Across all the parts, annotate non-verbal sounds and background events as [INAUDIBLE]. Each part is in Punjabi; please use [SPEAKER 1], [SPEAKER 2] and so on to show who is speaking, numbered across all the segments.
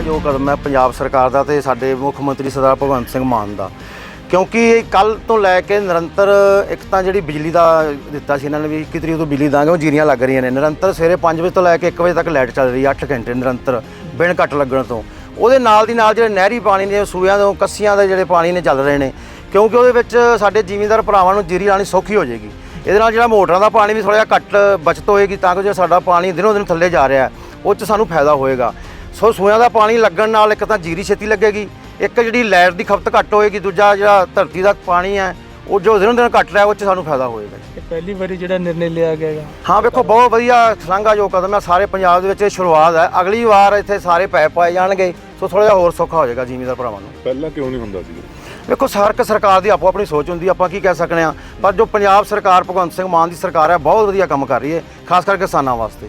[SPEAKER 1] ਜੋ ਕਦਮ ਹੈ ਪੰਜਾਬ ਸਰਕਾਰ ਦਾ ਤੇ ਸਾਡੇ ਮੁੱਖ ਮੰਤਰੀ ਸਰਦਾਰ ਭਗਵੰਤ ਸਿੰਘ ਮਾਨ ਦਾ। ਕਿਉਂਕਿ ਕੱਲ ਤੋਂ ਲੈ ਕੇ ਨਿਰੰਤਰ ਇੱਕ ਤਾਂ ਜਿਹੜੀ ਬਿਜਲੀ ਦਾ ਦਿੱਤਾ ਸੀ ਇਹਨਾਂ ਨੇ ਵੀ 21 ਤਰੀਕ ਤੋਂ ਬਿਜਲੀ ਦਾਂਗੇ, ਉਹ ਜੀਰੀਆਂ ਲੱਗ ਰਹੀਆਂ ਨੇ। ਨਿਰੰਤਰ ਸਵੇਰੇ 5 ਵਜੇ ਤੋਂ ਲੈ ਕੇ 1 ਵਜੇ ਤੱਕ ਲਾਈਟ ਚੱਲ ਰਹੀ ਹੈ 8 ਘੰਟੇ ਨਿਰੰਤਰ, ਬਿਨ ਕੱਟ ਲੱਗਣ ਤੋਂ। ਉਹਦੇ ਨਾਲ ਦੀ ਨਾਲ ਜਿਹੜੇ ਨਹਿਰੀ ਪਾਣੀ ਨੇ ਸੂਇਆਂ ਤੋਂ ਕੱਸੀਆਂ ਦੇ ਜਿਹੜੇ ਪਾਣੀ ਨੇ ਚੱਲ ਰਹੇ ਨੇ, ਕਿਉਂਕਿ ਉਹਦੇ ਵਿੱਚ ਸਾਡੇ ਜ਼ਿਮੀਂਦਾਰ ਭਰਾਵਾਂ ਨੂੰ ਜੀਰੀ ਲਾਣੀ ਸੌਖੀ ਹੋ ਜਾਏਗੀ। ਇਹਦੇ ਨਾਲ ਜਿਹੜਾ ਮੋਟਰਾਂ ਦਾ ਪਾਣੀ ਵੀ ਥੋੜਾ ਜਿਹਾ ਘੱਟ ਬਚਤ ਹੋਏਗੀ, ਤਾਂ ਕਿ ਜਿਹੜਾ ਸਾਡਾ ਪਾਣੀ ਦਿਨੋਂ ਦਿਨ ਥੱਲੇ ਜਾ ਰਿਹਾ ਉਹ 'ਚ ਸਾਨੂੰ ਫਾਇਦਾ ਹੋਏਗਾ। ਸੋ ਸੂਇਆਂ ਦਾ ਪਾਣੀ ਲੱਗਣ ਨਾਲ ਇੱਕ ਤਾਂ ਜੀਰੀ ਛੇਤੀ ਲੱਗੇਗੀ ਇੱਕ ਜਿਹੜੀ ਲਾਈਟ ਦੀ ਖਪਤ ਘੱਟ ਹੋਏਗੀ ਦੂਜਾ ਜਿਹੜਾ ਧਰਤੀ ਦਾ ਪਾਣੀ ਹੈ ਉਹ ਜੋ ਦਿਨੋਂ ਦਿਨ ਘਟ ਰਿਹਾ ਉਹ 'ਚ ਸਾਨੂੰ ਫਾਇਦਾ ਹੋਏਗਾ
[SPEAKER 2] ਇਹ ਪਹਿਲੀ ਵਾਰੀ ਜਿਹੜਾ ਨਿਰਣੇ ਲਿਆ ਗਿਆ ਹੈਗਾ।
[SPEAKER 1] ਹਾਂ ਵੇਖੋ ਬਹੁਤ ਵਧੀਆ ਸ਼ਲਾਘਾਯੋਗ ਕਦਮ ਹੈ ਸਾਰੇ ਪੰਜਾਬ ਦੇ ਵਿੱਚ ਇਹ ਸ਼ੁਰੂਆਤ ਹੈ। ਅਗਲੀ ਵਾਰ ਇੱਥੇ ਸਾਰੇ ਪੈਪ ਪਾਏ ਜਾਣਗੇ ਸੋ ਥੋੜਾ ਜਿਹਾ ਹੋਰ ਸੌਖਾ ਹੋ ਜਾਏਗਾ ਜ਼ਿਮੀਂਦਾਰ ਭਰਾਵਾਂ ਨੂੰ।
[SPEAKER 3] ਪਹਿਲਾਂ ਕਿਉਂ ਨਹੀਂ ਹੁੰਦਾ ਸੀ?
[SPEAKER 1] ਵੇਖੋ ਸਰਕ ਸਰਕਾਰ ਦੀ ਆਪੋ ਆਪਣੀ ਸੋਚ ਹੁੰਦੀ ਹੈ, ਆਪਾਂ ਕੀ ਕਹਿ ਸਕਨੇ ਆ ਪਰ ਜੋ ਪੰਜਾਬ ਸਰਕਾਰ ਭਗਵੰਤ ਸਿੰਘ ਮਾਨ ਦੀ ਸਰਕਾਰ ਹੈ ਬਹੁਤ ਵਧੀਆ ਕੰਮ ਕਰ ਰਹੀ ਹੈ ਖਾਸ ਕਰਕੇ ਕਿਸਾਨਾਂ ਵਾਸਤੇ।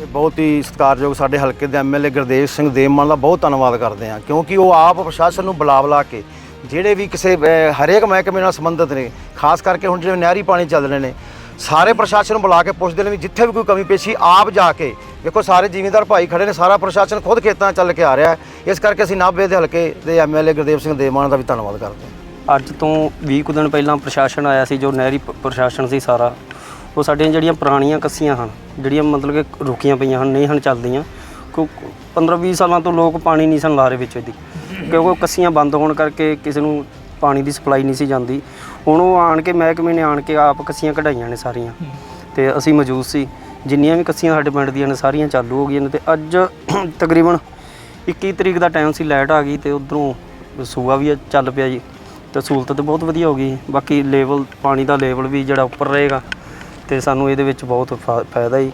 [SPEAKER 1] ਇਹ ਬਹੁਤ ਹੀ ਸਤਿਕਾਰਯੋਗ ਸਾਡੇ ਹਲਕੇ ਦੇ ਐਮਐਲਏ ਗੁਰਦੇਵ ਸਿੰਘ ਦੇਵਮਾਨ ਦਾ ਬਹੁਤ ਧੰਨਵਾਦ ਕਰਦੇ ਹਾਂ ਕਿਉਂਕਿ ਉਹ ਆਪ ਪ੍ਰਸ਼ਾਸਨ ਨੂੰ ਬੁਲਾ ਬੁਲਾ ਕੇ ਜਿਹੜੇ ਵੀ ਕਿਸੇ ਅਹ, ਹਰੇਕ ਮਹਿਕਮੇ ਨਾਲ ਸੰਬੰਧਿਤ ਨੇ ਖਾਸ ਕਰਕੇ ਹੁਣ ਜਿਵੇਂ ਨਹਿਰੀ ਪਾਣੀ ਚੱਲ ਰਹੇ ਨੇ ਸਾਰੇ ਪ੍ਰਸ਼ਾਸਨ ਨੂੰ ਬੁਲਾ ਕੇ ਪੁੱਛਦੇ ਨੇ ਵੀ ਜਿੱਥੇ ਵੀ ਕੋਈ ਕਮੀ ਪੇਸ਼ੀ ਆਪ ਜਾ ਕੇ ਦੇਖੋ ਸਾਰੇ ਜ਼ਿਮੀਂਦਾਰ ਭਾਈ ਖੜੇ ਨੇ ਸਾਰਾ ਪ੍ਰਸ਼ਾਸਨ ਖੁਦ ਖੇਤਾਂ 'ਚ ਚੱਲ ਕੇ ਆ ਰਿਹਾ ਹੈ। ਇਸ ਕਰਕੇ ਅਸੀਂ ਨਾਭੇ ਦੇ ਹਲਕੇ ਦੇ ਐਮਐਲਏ ਗੁਰਦੇਵ ਸਿੰਘ ਦੇਵਮਾਨ ਦਾ ਵੀ ਧੰਨਵਾਦ ਕਰਦੇ ਹਾਂ।
[SPEAKER 4] ਅੱਜ ਤੋਂ 20 ਕੁ ਦਿਨ ਪਹਿਲਾਂ ਪ੍ਰਸ਼ਾਸਨ ਆਇਆ ਸੀ ਜੋ ਨਹਿਰੀ ਪ- ਪ੍ਰਸ਼ਾਸਨ ਸੀ ਸਾਰਾ। ਉਹ ਸਾਡੀਆਂ ਜਿਹੜੀਆਂ ਪੁਰਾਣੀਆਂ ਕੱਸੀਆਂ ਹਨ, ਜਿਹੜੀਆਂ ਮਤਲਬ ਕਿ ਰੁਕੀਆਂ ਪਈਆਂ ਹਨ, ਨਹੀਂ ਹਨ ਚੱਲਦੀਆਂ ਕਿਉਂ 15-20 ਸਾਲਾਂ ਤੋਂ ਲੋਕ ਪਾਣੀ ਨਹੀਂ ਸਨ ਲਾ ਰਹੇ ਵਿੱਚ ਇਹਦੀ, ਕਿਉਂਕਿ ਉਹ ਕੱਸੀਆਂ ਬੰਦ ਹੋਣ ਕਰਕੇ ਕਿਸੇ ਨੂੰ ਪਾਣੀ ਦੀ ਸਪਲਾਈ ਨਹੀਂ ਸੀ ਜਾਂਦੀ। ਹੁਣ ਉਹ ਆਣ ਕੇ ਮਹਿਕਮੇ ਨੇ ਆਣ ਕੇ ਆਪ ਕੱਸੀਆਂ ਕਢਾਈਆਂ ਨੇ ਸਾਰੀਆਂ ਤੇ ਅਸੀਂ ਮੌਜੂਦ ਸੀ, ਜਿੰਨੀਆਂ ਵੀ ਕੱਸੀਆਂ ਸਾਡੇ ਪਿੰਡ ਦੀਆਂ ਨੇ ਸਾਰੀਆਂ ਚਾਲੂ ਹੋ ਗਈਆਂ ਨੇ ਤੇ ਅੱਜ [CLEARS THROAT] ਤਕਰੀਬਨ 21 ਤਰੀਕ ਦਾ ਟਾਈਮ ਸੀ, ਲਾਈਟ ਆ ਗਈ ਤੇ ਉਧਰੋਂ ਸੂਆ ਵੀ ਚੱਲ ਪਿਆ ਜੀ, ਤੇ ਸਹੂਲਤ ਤੇ ਬਹੁਤ ਵਧੀਆ ਹੋ ਗਈ, ਬਾਕੀ ਲੈਵਲ ਪਾਣੀ ਦਾ ਲੈਵਲ ਵੀ ਜਿਹੜਾ ਉੱਪਰ ਰਹੇਗਾ ਤੇ ਸਾਨੂੰ ਇਹਦੇ ਵਿੱਚ ਬਹੁਤ ਫਾ- ਫਾਇਦਾ ਹੀ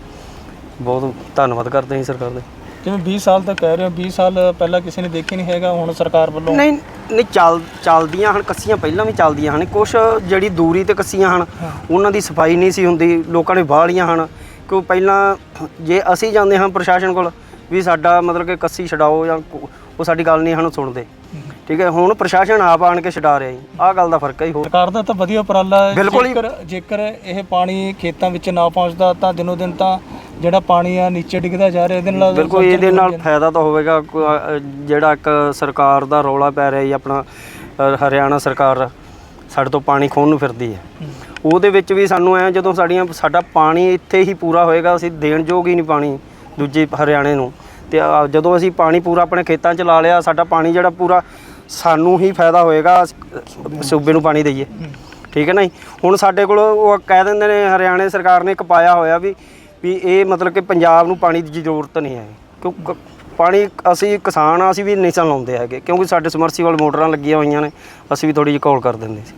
[SPEAKER 4] ਬਹੁਤ ਧੰਨਵਾਦ ਕਰਦੇ ਹਾਂ ਜੀ ਸਰਕਾਰ ਦਾ।
[SPEAKER 2] ਜਿਵੇਂ 20 ਸਾਲ ਤੱਕ ਕਹਿ ਰਹੇ ਹੋ 20 ਸਾਲ ਪਹਿਲਾਂ ਕਿਸੇ ਨੇ ਦੇਖੀ ਨਹੀਂ ਹੈਗਾ ਹੁਣ ਸਰਕਾਰ ਵੱਲੋਂ?
[SPEAKER 4] ਨਹੀਂ ਨਹੀਂ ਚੱਲ ਚੱਲਦੀਆਂ ਹਨ ਕੱਸੀਆਂ ਪਹਿਲਾਂ ਵੀ ਚੱਲਦੀਆਂ ਹਨ। ਕੁਝ ਜਿਹੜੀ ਦੂਰੀ ਤੇ ਕੱਸੀਆਂ ਹਨ ਉਹਨਾਂ ਦੀ ਸਫ਼ਾਈ ਨਹੀਂ ਸੀ ਹੁੰਦੀ ਲੋਕਾਂ ਨੇ ਵਾਹ ਹਨ। ਕਿ ਪਹਿਲਾਂ ਜੇ ਅਸੀਂ ਜਾਂਦੇ ਹਾਂ ਪ੍ਰਸ਼ਾਸਨ ਕੋਲ ਵੀ ਸਾਡਾ ਮਤਲਬ ਕਿ ਕੱਸੀ ਛਡਾਓ ਜਾਂ ਕੋ- ਉਹ ਸਾਡੀ ਗੱਲ ਨਹੀਂ ਹਨ ਸੁਣਦੇ। ਠੀਕ ਹੈ ਹੁਣ ਪ੍ਰਸ਼ਾਸਨ ਆਪ ਆਣ ਕੇ ਛਡਾ ਰਿਹਾ ਜੀ। ਆਹ ਗੱਲ ਦਾ ਫ਼ਰਕ ਹੈ ਜੀ ਹੋਰ।
[SPEAKER 2] ਸਰਕਾਰ ਦਾ ਤਾਂ ਵਧੀਆ ਉਪਰਾਲਾ ਹੈ।
[SPEAKER 4] ਬਿਲਕੁਲ ਹੀ।
[SPEAKER 2] ਜੇਕਰ ਜੇਕਰ ਇਹ ਪਾਣੀ ਖੇਤਾਂ ਵਿੱਚ ਨਾ ਪਹੁੰਚਦਾ ਤਾਂ ਦਿਨੋ ਦਿਨ ਤਾਂ ਜਿਹੜਾ ਪਾਣੀ ਆ ਨੀਚੇ ਡਿੱਗਦਾ ਜਾ ਰਿਹਾ ਇਹਦੇ ਨਾਲ
[SPEAKER 4] ਬਿਲਕੁਲ ਇਹਦੇ ਨਾਲ ਫਾਇਦਾ ਤਾਂ ਹੋਵੇਗਾ। ਕੋ- ਅ, ਜਿਹੜਾ ਇੱਕ ਸਰਕਾਰ ਦਾ ਰੌਲਾ ਪੈ ਰਿਹਾ ਜੀ ਆਪਣਾ ਅ, ਹਰਿਆਣਾ ਸਰਕਾਰ ਸਾਡੇ ਤੋਂ ਪਾਣੀ ਖੋਹਣ ਨੂੰ ਫਿਰਦੀ ਹੈ। ਉਹਦੇ ਵਿੱਚ ਵੀ ਸਾਨੂੰ ਐ ਜਦੋਂ ਸਾਡੀਆਂ ਸਾਡਾ ਪਾਣੀ ਇੱਥੇ ਹੀ ਪੂਰਾ ਹੋਏਗਾ ਅਸੀਂ ਦੇਣ ਯੋਗ ਹੀ ਨਹੀਂ ਪਾਣੀ ਦੂਜੇ ਹਰਿਆਣੇ ਨੂੰ। ਤੇ ਜਦੋਂ ਅਸੀਂ ਪਾਣੀ ਪੂਰਾ ਆਪਣੇ ਖੇਤਾਂ 'ਚ ਲਾ ਲਿਆ ਸਾਡਾ ਪਾਣੀ ਜਿਹੜਾ ਪੂਰਾ ਸਾਨੂੰ ਹੀ ਫਾਇਦਾ ਹੋਏਗਾ ਸੂਬੇ ਨੂੰ ਪਾਣੀ ਦਈਏ। ਠੀਕ ਹੈ ਨਾ ਜੀ? ਹੁਣ ਸਾਡੇ ਕੋਲ ਉਹ ਕਹਿ ਦਿੰਦੇ ਨੇ ਹਰਿਆਣੇ ਸਰਕਾਰ ਨੇ ਇੱਕ ਪਾਇਆ ਹੋਇਆ ਵੀ ਵੀ ਇਹ ਮਤਲਬ ਕਿ ਪੰਜਾਬ ਨੂੰ ਪਾਣੀ ਦੀ ਜ਼ਰੂਰਤ ਨਹੀਂ ਹੈ। ਕਿਉਂ ਪਾਣੀ ਅਸੀਂ ਕਿਸਾਨ ਆ ਅਸੀਂ ਵੀ ਨਹੀਂ ਸਨ ਲਾਉਂਦੇ ਹੈਗੇ ਕਿਉਂਕਿ ਸਾਡੇ ਸਮਰਸੀਬਲ ਮੋਟਰਾਂ ਲੱਗੀਆਂ ਹੋਈਆਂ ਨੇ ਅਸੀਂ ਵੀ ਥੋੜੀ ਜਿਹੀ ਕੌਲ ਕਰ ਦਿੰਦੇ ਸੀ।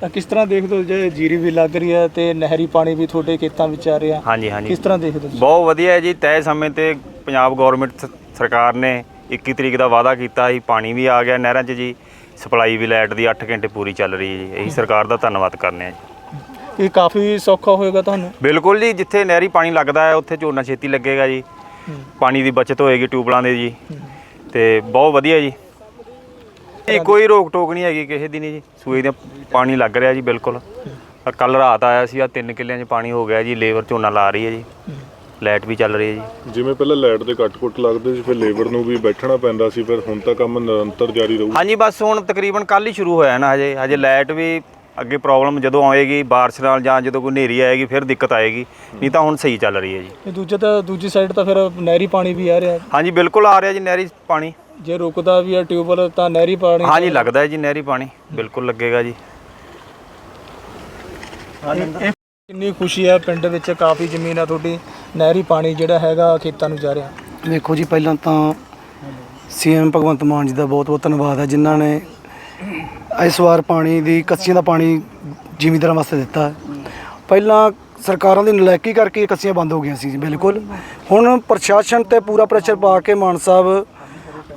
[SPEAKER 2] ਤਾਂ ਕਿਸ ਤਰ੍ਹਾਂ ਦੇਖਦੇ ਹੋ ਜੇ ਜੀਰੀ ਵੀ ਲੱਗ ਰਹੀ ਹੈ ਤੇ ਨਹਿਰੀ ਪਾਣੀ ਵੀ ਤੁਹਾਡੇ ਖੇਤਾਂ ਵਿੱਚ ਆ ਰਿਹਾ
[SPEAKER 5] ਹਾਂਜੀ ਹਾਂਜੀ।
[SPEAKER 2] ਕਿਸ ਤਰ੍ਹਾਂ ਦੇਖਦੇ ਹੋ
[SPEAKER 5] ਬਹੁਤ ਵਧੀਆ ਹੈ ਜੀ ਤੈਅ ਸਮੇਂ ਤੇ ਪੰਜਾਬ ਗਵਰਨਮੈਂਟ ਸਰਕਾਰ ਨੇ 21 ਤਰੀਕ ਦਾ ਵਾਅਦਾ ਕੀਤਾ ਸੀ ਪਾਣੀ ਵੀ ਆ ਗਿਆ ਨਹਿਰਾਂ 'ਚ ਜੀ ਸਪਲਾਈ ਵੀ ਲਾਈਟ ਦੀ 8 ਘੰਟੇ ਪੂਰੀ ਚੱਲ ਰਹੀ ਹੈ ਜੀ। ਇਹੀ ਸਰਕਾਰ ਦਾ ਧੰਨਵਾਦ ਕਰਨੇ ਆ ਜੀ।
[SPEAKER 2] ਇਹ ਕਾਫੀ ਸੌਖਾ ਹੋਏਗਾ ਤੁਹਾਨੂੰ?
[SPEAKER 5] ਬਿਲਕੁਲ ਜੀ ਜਿੱਥੇ ਨਹਿਰੀ ਪਾਣੀ ਲੱਗਦਾ ਹੈ ਉੱਥੇ ਝੋਨਾ ਛੇਤੀ ਲੱਗੇਗਾ ਜੀ। ਪਾਣੀ ਦੀ ਬਚਤ ਹੋਏਗੀ ਟਿਊਬਲਾਂ ਦੇ ਜੀ। ਤੇ ਬਹੁਤ ਵਧੀਆ ਜੀ। ਇਹ ਕੋਈ ਰੋਕ ਟੋਕ ਨਹੀਂ ਹੈਗੀ ਕਿਸੇ ਦੀ ਨਹੀਂ ਜੀ। ਸੂਏ ਦਾ ਪਾਣੀ ਲੱਗ ਰਿਹਾ ਜੀ ਬਿਲਕੁਲ। ਕੱਲ ਰਾਤ ਆਇਆ ਸੀ ਆ ਤਿੰਨ ਕਿੱਲਿਆਂ 'ਚ ਪਾਣੀ ਹੋ ਗਿਆ ਜੀ ਲੇਬਰ ਝੋਨਾ ਲਾ ਰਹੀ ਹੈ ਜੀ। ਲਾਈਟ ਵੀ ਚੱਲ ਰਹੀ ਹੈ ਜੀ।
[SPEAKER 3] ਜਿਵੇਂ ਪਹਿਲਾਂ ਲਾਈਟ ਦੇ ਕੱਟ-ਕੁੱਟ ਲੱਗਦੇ ਸੀ ਫਿਰ ਲੇਬਰ ਨੂੰ ਵੀ ਬੈਠਣਾ ਪੈਂਦਾ ਸੀ ਫਿਰ ਹੁਣ ਤਾਂ ਕੰਮ ਨਿਰੰਤਰ ਜਾਰੀ ਰਹੂ।
[SPEAKER 5] ਹਾਂਜੀ ਬਸ ਹੁਣ ਤਕਰੀਬਨ ਕੱਲ ਹੀ ਸ਼ੁਰੂ ਹੋਇਆ ਨਾ ਹਜੇ। ਹਜੇ ਲਾਈਟ ਵੀ ਅੱਗੇ ਪ੍ਰੋਬਲਮ ਜਦੋਂ ਆਏਗੀ ਬਾਰਿਸ਼ ਨਾਲ ਜਾਂ ਜਦੋਂ ਕੋਈ ਹਨੇਰੀ ਆਏਗੀ ਫਿਰ ਦਿੱਕਤ ਆਏਗੀ। ਨਹੀਂ ਤਾਂ ਹੁਣ ਸਹੀ ਚੱਲ ਰਹੀ ਹੈ ਜੀ।
[SPEAKER 2] ਇਹ ਦੂਜੇ ਤਾਂ ਦੂਜੀ ਸਾਈਡ ਤਾਂ ਫਿਰ ਨਹਿਰੀ ਪਾਣੀ ਵੀ ਆ ਰਿਹਾ।
[SPEAKER 5] ਹਾਂਜੀ ਬਿਲਕੁਲ ਆ ਰਿਹਾ ਜੀ ਨਹਿਰੀ ਪਾਣੀ।
[SPEAKER 2] ਜੇ ਰੁਕਦਾ ਵੀ ਹੈ ਟਿਊਬਵੈਲ ਤਾਂ ਨਹਿਰੀ ਪਾਣੀ
[SPEAKER 5] ਹਾਂਜੀ ਲੱਗਦਾ ਹੈ ਜੀ ਨਹਿਰੀ ਪਾਣੀ। ਬਿਲਕੁਲ ਲੱਗੇਗਾ ਜੀ।
[SPEAKER 2] ਇਹ ਕਿੰਨੀ ਖੁਸ਼ੀ ਹੈ ਪਿੰਡ ਵਿੱਚ, ਕਾਫੀ ਜ਼ਮੀਨ ਆ ਤੁਹਾਡੀ, ਨਹਿਰੀ ਪਾਣੀ ਜਿਹੜਾ ਹੈਗਾ ਖੇਤਾਂ ਨੂੰ ਜਾ ਰਿਹਾ।
[SPEAKER 6] ਵੇਖੋ ਜੀ, ਪਹਿਲਾਂ ਤਾਂ ਸੀਐਮ ਭਗਵੰਤ ਮਾਨ ਜੀ ਦਾ ਬਹੁਤ ਬਹੁਤ ਧੰਨਵਾਦ ਹੈ, ਜਿਨ੍ਹਾਂ ਨੇ ਇਸ ਵਾਰ ਪਾਣੀ ਦੀ, ਕੱਸੀਆਂ ਦਾ ਪਾਣੀ ਜ਼ਿਮੀਂਦਾਰਾਂ ਵਾਸਤੇ ਦਿੱਤਾ। ਪਹਿਲਾਂ ਸਰਕਾਰਾਂ ਦੀ ਨਲਾਇਕੀ ਕਰਕੇ ਕੱਸੀਆਂ ਬੰਦ ਹੋ ਗਈਆਂ ਸੀ ਜੀ, ਬਿਲਕੁਲ। ਹੁਣ ਪ੍ਰਸ਼ਾਸਨ ਤੇ ਪੂਰਾ ਪ੍ਰੈਸ਼ਰ ਪਾ ਕੇ ਮਾਨ ਸਾਹਿਬ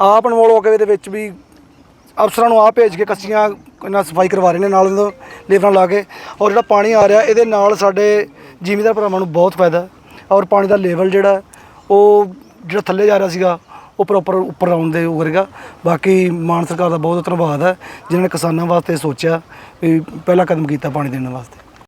[SPEAKER 6] ਆਪ ਇਨਵੋਲਵ ਹੋ ਕੇ ਇਹਦੇ ਵਿੱਚ ਵੀ ਅਫਸਰਾਂ ਨੂੰ ਆਪ ਭੇਜ ਕੇ ਕੱਸੀਆਂ ਨਾਲ ਸਫ਼ਾਈ ਕਰਵਾ ਰਹੇ ਨੇ, ਨਾਲ ਇਹਨਾਂ ਲੇਬਰਾਂ ਲਾ ਕੇ। ਔਰ ਜਿਹੜਾ ਪਾਣੀ ਆ ਰਿਹਾ, ਇਹਦੇ ਨਾਲ ਸਾਡੇ ਜ਼ਿਮੀਂਦਾਰ ਭਰਾਵਾਂ ਨੂੰ ਬਹੁਤ ਫਾਇਦਾ। ਔਰ ਪਾਣੀ ਦਾ ਲੈਵਲ ਜਿਹੜਾ, ਉਹ ਜਿਹੜਾ ਥੱਲੇ ਜਾ ਰਿਹਾ ਸੀਗਾ, ਉਹ ਪ੍ਰੋਪਰ ਉੱਪਰ ਆਉਣ ਦੇ ਉਗਰੇਗਾ ਬਾਕੀ ਮਾਨ ਸਰਕਾਰ ਦਾ ਬਹੁਤ ਧੰਨਵਾਦ ਹੈ, ਜਿਨ੍ਹਾਂ ਨੇ ਕਿਸਾਨਾਂ ਵਾਸਤੇ ਸੋਚਿਆ ਵੀ ਪਹਿਲਾ ਕਦਮ ਕੀਤਾ ਪਾਣੀ ਦੇਣ ਵਾਸਤੇ।